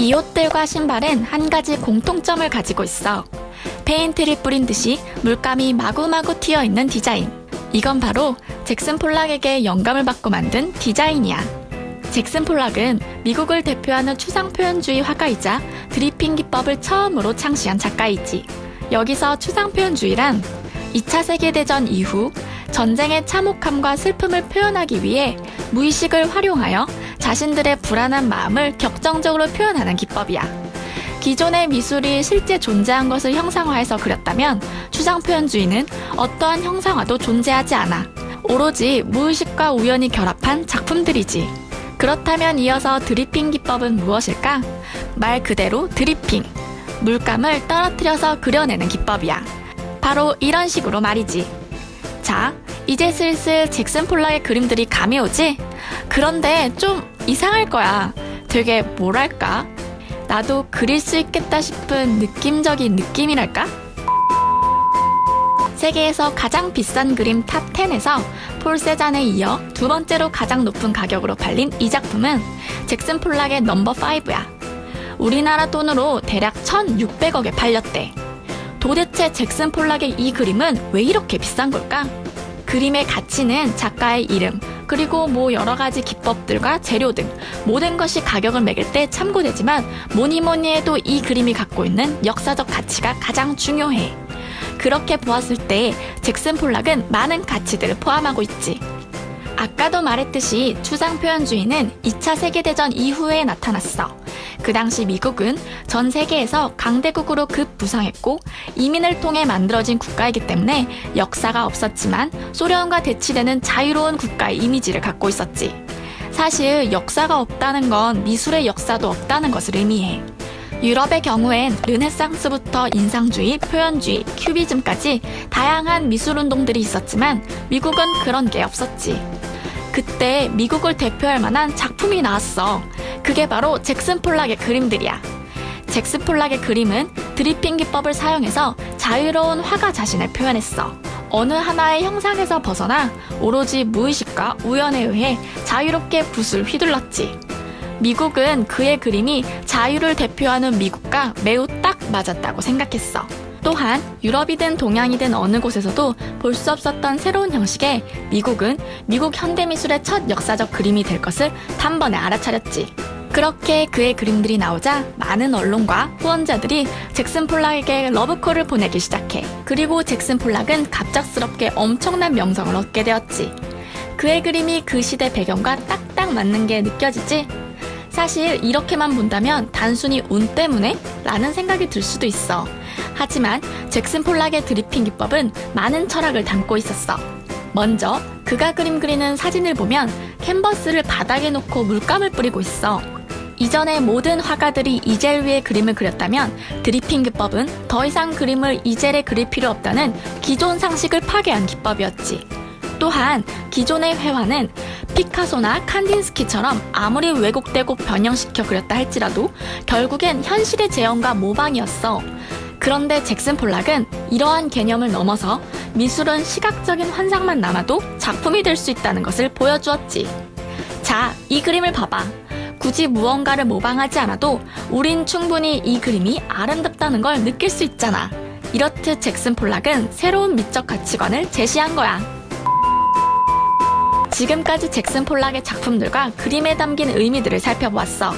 이 옷들과 신발은 한 가지 공통점을 가지고 있어. 페인트를 뿌린 듯이 물감이 마구마구 튀어 있는 디자인. 이건 바로 잭슨 폴락에게 영감을 받고 만든 디자인이야. 잭슨 폴락은 미국을 대표하는 추상 표현주의 화가이자 드리핑 기법을 처음으로 창시한 작가이지. 여기서 추상 표현주의란 2차 세계대전 이후 전쟁의 참혹함과 슬픔을 표현하기 위해 무의식을 활용하여 자신들의 불안한 마음을 격정적으로 표현하는 기법이야. 기존의 미술이 실제 존재한 것을 형상화해서 그렸다면 추상 표현주의는 어떠한 형상화도 존재하지 않아. 오로지 무의식과 우연히 결합한 작품들이지. 그렇다면 이어서 드리핑 기법은 무엇일까? 말 그대로 드리핑. 물감을 떨어뜨려서 그려내는 기법이야. 바로 이런 식으로 말이지. 자, 이제 슬슬 잭슨 폴라의 그림들이 감이 오지? 그런데 좀 이상할 거야. 되게 뭐랄까? 나도 그릴 수 있겠다 싶은 느낌적인 느낌이랄까? 세계에서 가장 비싼 그림 탑 10에서 폴 세잔에 이어 두 번째로 가장 높은 가격으로 팔린 이 작품은 잭슨 폴락의 넘버 5야. 우리나라 돈으로 대략 1,600억에 팔렸대. 도대체 잭슨 폴락의 이 그림은 왜 이렇게 비싼 걸까? 그림의 가치는 작가의 이름, 그리고 뭐 여러 가지 기법들과 재료 등 모든 것이 가격을 매길 때 참고되지만 뭐니 뭐니 해도 이 그림이 갖고 있는 역사적 가치가 가장 중요해. 그렇게 보았을 때 잭슨 폴락은 많은 가치들을 포함하고 있지. 아까도 말했듯이 추상 표현주의는 2차 세계대전 이후에 나타났어. 그 당시 미국은 전 세계에서 강대국으로 급부상했고 이민을 통해 만들어진 국가이기 때문에 역사가 없었지만 소련과 대치되는 자유로운 국가의 이미지를 갖고 있었지. 사실 역사가 없다는 건 미술의 역사도 없다는 것을 의미해. 유럽의 경우엔 르네상스부터 인상주의, 표현주의, 큐비즘까지 다양한 미술 운동들이 있었지만 미국은 그런 게 없었지. 그때 미국을 대표할 만한 작품이 나왔어. 그게 바로 잭슨 폴락의 그림들이야. 잭슨 폴락의 그림은 드리핑 기법을 사용해서 자유로운 화가 자신을 표현했어. 어느 하나의 형상에서 벗어나 오로지 무의식과 우연에 의해 자유롭게 붓을 휘둘렀지. 미국은 그의 그림이 자유를 대표하는 미국과 매우 딱 맞았다고 생각했어. 또한 유럽이든 동양이든 어느 곳에서도 볼 수 없었던 새로운 형식의 미국은 미국 현대미술의 첫 역사적 그림이 될 것을 단번에 알아차렸지. 그렇게 그의 그림들이 나오자 많은 언론과 후원자들이 잭슨 폴락에게 러브콜을 보내기 시작해. 그리고 잭슨 폴락은 갑작스럽게 엄청난 명성을 얻게 되었지. 그의 그림이 그 시대 배경과 딱딱 맞는 게 느껴지지? 사실 이렇게만 본다면 단순히 운 때문에? 라는 생각이 들 수도 있어. 하지만 잭슨 폴락의 드리핑 기법은 많은 철학을 담고 있었어. 먼저 그가 그림 그리는 사진을 보면 캔버스를 바닥에 놓고 물감을 뿌리고 있어. 이전의 모든 화가들이 이젤 위에 그림을 그렸다면 드리핑 기법은 더 이상 그림을 이젤에 그릴 필요 없다는 기존 상식을 파괴한 기법이었지. 또한 기존의 회화는 피카소나 칸딘스키처럼 아무리 왜곡되고 변형시켜 그렸다 할지라도 결국엔 현실의 재현과 모방이었어. 그런데 잭슨 폴락은 이러한 개념을 넘어서 미술은 시각적인 환상만 남아도 작품이 될 수 있다는 것을 보여주었지. 자, 이 그림을 봐봐. 굳이 무언가를 모방하지 않아도 우린 충분히 이 그림이 아름답다는 걸 느낄 수 있잖아. 이렇듯 잭슨 폴락은 새로운 미적 가치관을 제시한 거야. 지금까지 잭슨 폴락의 작품들과 그림에 담긴 의미들을 살펴보았어.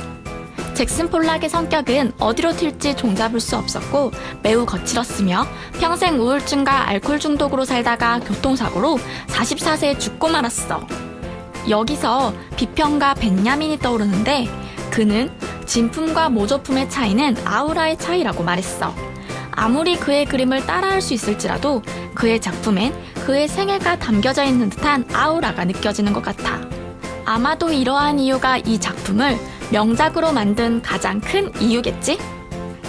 잭슨 폴락의 성격은 어디로 튈지 종잡을 수 없었고 매우 거칠었으며 평생 우울증과 알코올 중독으로 살다가 교통사고로 44세에 죽고 말았어. 여기서 비평가 벤야민이 떠오르는데 그는 진품과 모조품의 차이는 아우라의 차이라고 말했어. 아무리 그의 그림을 따라할 수 있을지라도 그의 작품엔 그의 생애가 담겨져 있는 듯한 아우라가 느껴지는 것 같아. 아마도 이러한 이유가 이 작품을 명작으로 만든 가장 큰 이유겠지?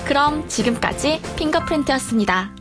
그럼 지금까지 핑거프린트였습니다.